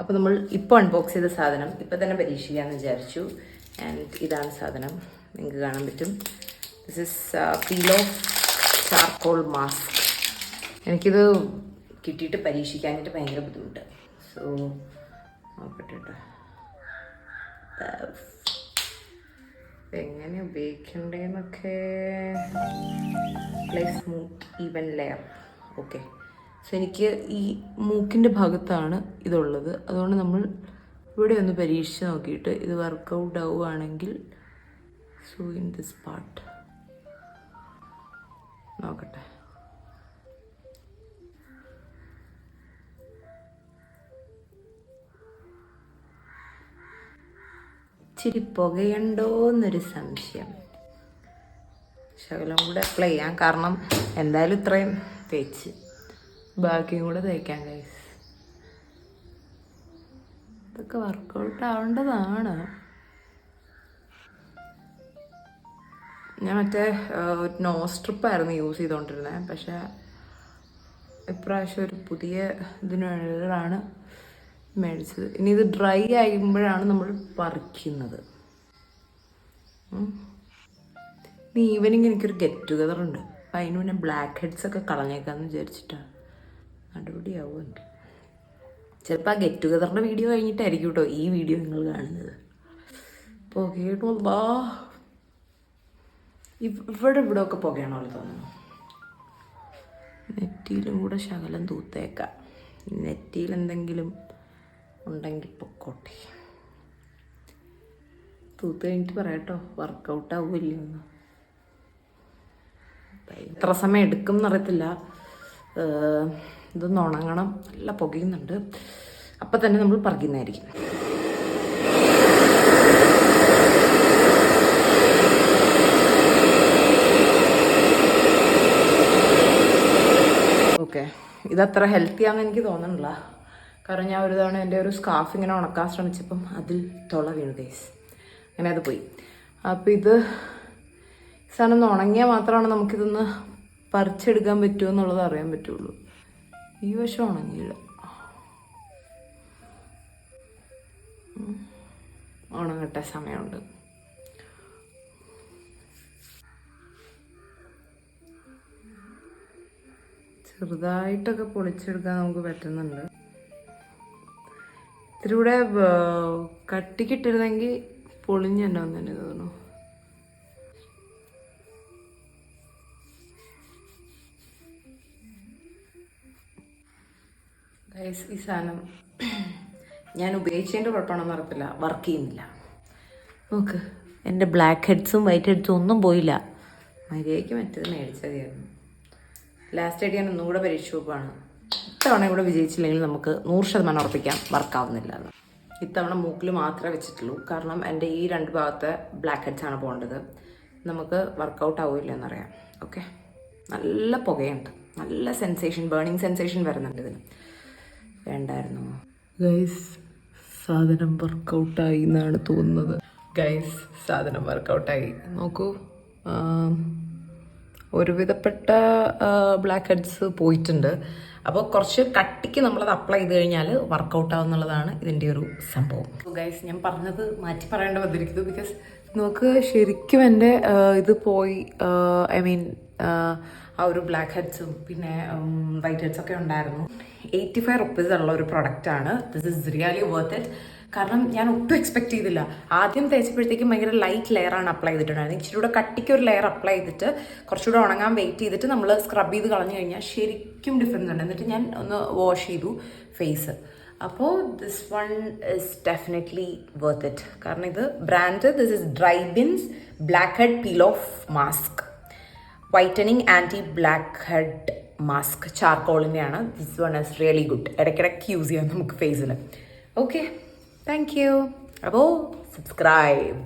അപ്പോൾ നമ്മൾ ഇപ്പോൾ അൺബോക്സ് ചെയ്ത സാധനം ഇപ്പോൾ തന്നെ പരീക്ഷിക്കാമെന്ന് വിചാരിച്ചു. ആൻഡ് ഇതാണ് സാധനം. നിങ്ങൾക്ക് കാണാൻ പറ്റും. This is of charcoal mask എനിക്കിത് കിട്ടിയിട്ട് പരീക്ഷിക്കാനായിട്ട് ഭയങ്കര ബുദ്ധിമുട്ട്. സോ നോക്കട്ടെ എങ്ങനെ ഉപയോഗിക്കണ്ടേന്നൊക്കെ. Play smooth even layer okay so എനിക്ക് ഈ മൂക്കിന്റെ ഭാഗത്താണ് ഇതുള്ളത്. അതുകൊണ്ട് നമ്മൾ ഇവിടെ ഒന്ന് പരീക്ഷിച്ച് നോക്കിയിട്ട് ഇത് വർക്കൗട്ട് ആവുകയാണെങ്കിൽ സോ ഇൻ ദിസ് പാർട്ട് നോക്കട്ടെ. ഇച്ചിരി പുകയുണ്ടോ എന്നൊരു സംശയം. ശകലം കൂടെ അപ്ലൈ ചെയ്യാം. കാരണം എന്തായാലും ഇത്രയും തേച്ച്. ബാക്കിയും കൂടെ തയ്ക്കാം ഗൈസ് ഇതൊക്കെ വർക്കൗട്ട് ആവേണ്ടതാണ്. ഞാൻ മറ്റേ നോ സ്ട്രിപ്പായിരുന്നു യൂസ് ചെയ്തുകൊണ്ടിരുന്നത് പക്ഷെ ഇപ്രാവശ്യം ഒരു പുതിയ ഇതിന് വേണ്ടിയിട്ടാണ് മേടിച്ചത്. ഇനി ഇത് ഡ്രൈ ആകുമ്പോഴാണ് നമ്മൾ പറിക്കുന്നത്. ഇനി ഈവനിങ് എനിക്കൊരു ഗെറ്റ് ടുഗദർ ഉണ്ട്. അപ്പം അതിന് പിന്നെ ബ്ലാക്ക് ഹെഡ്സ് ഒക്കെ കളഞ്ഞേക്കാന്ന് വിചാരിച്ചിട്ടാണ്. അടിപൊളിയാവും ചിലപ്പോൾ ആ ഗെറ്റ് ടുഗദറിന്റെ വീഡിയോ കഴിഞ്ഞിട്ടായിരിക്കും കേട്ടോ ഈ വീഡിയോ നിങ്ങൾ കാണുന്നത്. പുകയിട്ട് ബാ ഇവ്- ഇവിടെ ഇവിടെ ഒക്കെ പുകയണ പോലെ തോന്നുന്നു. നെറ്റിയിലും കൂടെ ശകലം തൂത്തേക്കാം. നെറ്റിയിൽ എന്തെങ്കിലും ഉണ്ടെങ്കിൽ പൊക്കോട്ടെ. തൂത്ത് കഴിഞ്ഞിട്ട് പറയാട്ടോ വർക്കൗട്ട് ആവില്ല എത്ര സമയം എടുക്കും എന്നറിയത്തില്ല ഇതൊന്ന് ഉണങ്ങണം. നല്ല പുകയുന്നുണ്ട്. അപ്പം തന്നെ നമ്മൾ പറിക്കുന്നതായിരിക്കും. ഓക്കെ. ഇതത്ര ഹെൽത്തി ആണെന്ന് എനിക്ക് തോന്നണില്ല. കാരണം ഞാൻ ഒരു തവണ എന്റെ ഒരു സ്കാഫ് ഇങ്ങനെ ഉണക്കാൻ ശ്രമിച്ചപ്പം അതിൽ തുള വീണു ഗൈസ് അങ്ങനെ അത് പോയി. അപ്പോൾ ഇത് സാധനം ഒന്ന് ഉണങ്ങിയാൽ മാത്രമാണ് നമുക്കിതൊന്ന് പറിച്ചെടുക്കാൻ പറ്റുമോ എന്നുള്ളത് അറിയാൻ പറ്റുള്ളൂ. ഈ വശം ഉം. ഉണങ്ങട്ടെ സമയമുണ്ട്. ചെറുതായിട്ടൊക്കെ പൊളിച്ചെടുക്കാൻ നമുക്ക് പറ്റുന്നുണ്ട്. ഇത്തിരി കൂടെ കട്ടിക്കിട്ടിരുന്നെങ്കിൽ പൊളിഞ്ഞുണ്ടാവും തന്നെ തോന്നുന്നു. Guys, ഈ സാധനം ഞാൻ ഉപയോഗിച്ചതിന്റെ കുഴപ്പമാണെന്ന് അറിയത്തില്ല. വർക്ക് ചെയ്യുന്നില്ല. നോക്ക് എന്റെ ബ്ലാക്ക് ഹെഡ്സും വൈറ്റ് ഹെഡ്സും ഒന്നും പോയില്ല. മര്യാദയ്ക്ക് മറ്റേത് മേടിച്ചതായിരുന്നു ലാസ്റ്റ് ആയിട്ട് ഞാൻ ഒന്നുകൂടെ പരീക്ഷ നോക്കുകയാണ് ഇത്തവണ ഇവിടെ വിജയിച്ചില്ലെങ്കിൽ നമുക്ക് നൂറ് ശതമാനം ഉറപ്പിക്കാം. വർക്കാവുന്നില്ല എന്ന്. ഇത്തവണ മൂക്കിൽ മാത്രമേ വെച്ചിട്ടുള്ളൂ. കാരണം എന്റെ ഈ രണ്ട് ഭാഗത്തെ ബ്ലാക്ക് ഹെഡ്സ് ആണ് പോകേണ്ടത്. നമുക്ക് വർക്കൗട്ട് ആവില്ല എന്നറിയാം. ഓക്കെ നല്ല പുകയുണ്ട്. നല്ല സെൻസേഷൻ ബേണിംഗ് സെൻസേഷൻ വരുന്നുണ്ട് ഇതിന്. വേണ്ടായിരുന്നു ഗൈസ് സാധനം വർക്കൗട്ടായി എന്നാണ് തോന്നുന്നത്. ഗൈസ് സാധനം വർക്കൗട്ടായി നോക്കൂ ഒരുവിധപ്പെട്ട ബ്ലാക്ക് ഹെഡ്സ് പോയിട്ടുണ്ട്. അപ്പോൾ കുറച്ച് കട്ടിക്ക് നമ്മളത് അപ്ലൈ ചെയ്ത് കഴിഞ്ഞാൽ വർക്കൗട്ട് ആവുന്നുള്ളതാണ് ഇതിന്റെ ഒരു സംഭവം. ഗൈസ് ഞാൻ പറഞ്ഞത് മാറ്റി പറയേണ്ട വന്നിരിക്കുന്നു ബിക്കോസ് നമുക്ക് ശരിക്കും എന്റെ ഇത് പോയി ഐ മീൻ ആ ഒരു ബ്ലാക്ക് ഹെഡ്സും പിന്നെ വൈറ്റ് ഹെഡ്സ് ഒക്കെ ഉണ്ടായിരുന്നു. എയ്റ്റി ഫൈവ് റുപ്പീസ് ഉള്ള ഒരു പ്രൊഡക്റ്റാണ് this is really worth it കാരണം ഞാൻ ഒട്ടും എക്സ്പെക്ട് ചെയ്തില്ല. ആദ്യം തേച്ചപ്പോഴത്തേക്കും ഭയങ്കര ലൈറ്റ് ലെയറാണ് അപ്ലൈ ചെയ്തിട്ടുണ്ടായിരുന്നത്. ഇച്ചിരി കൂടെ കട്ടിക്ക് ഒരു ലെയർ അപ്ലൈ ചെയ്തിട്ട് കുറച്ചുകൂടെ ഉണങ്ങാൻ വെയിറ്റ് ചെയ്തിട്ട് നമ്മൾ സ്ക്രബ് ചെയ്ത് കളഞ്ഞു കഴിഞ്ഞാൽ ശരിക്കും ഡിഫറൻസ് ഉണ്ട്. എന്നിട്ട് ഞാൻ ഒന്ന് വാഷ് ചെയ്തു ഫേസ് അപ്പോൾ this one is definitely worth it കാരണം ഇത് brand this is ഡ്രൈബിൻസ് blackhead peel off mask whitening anti blackhead mask ചാർക്കോളിന്റെയാണ് this one is really good ഇടയ്ക്കിടയ്ക്ക് യൂസ് ചെയ്യാം നമുക്ക് ഫേസിൽ ഓക്കെ താങ്ക് യു അപ്പോൾ സബ്സ്ക്രൈബ്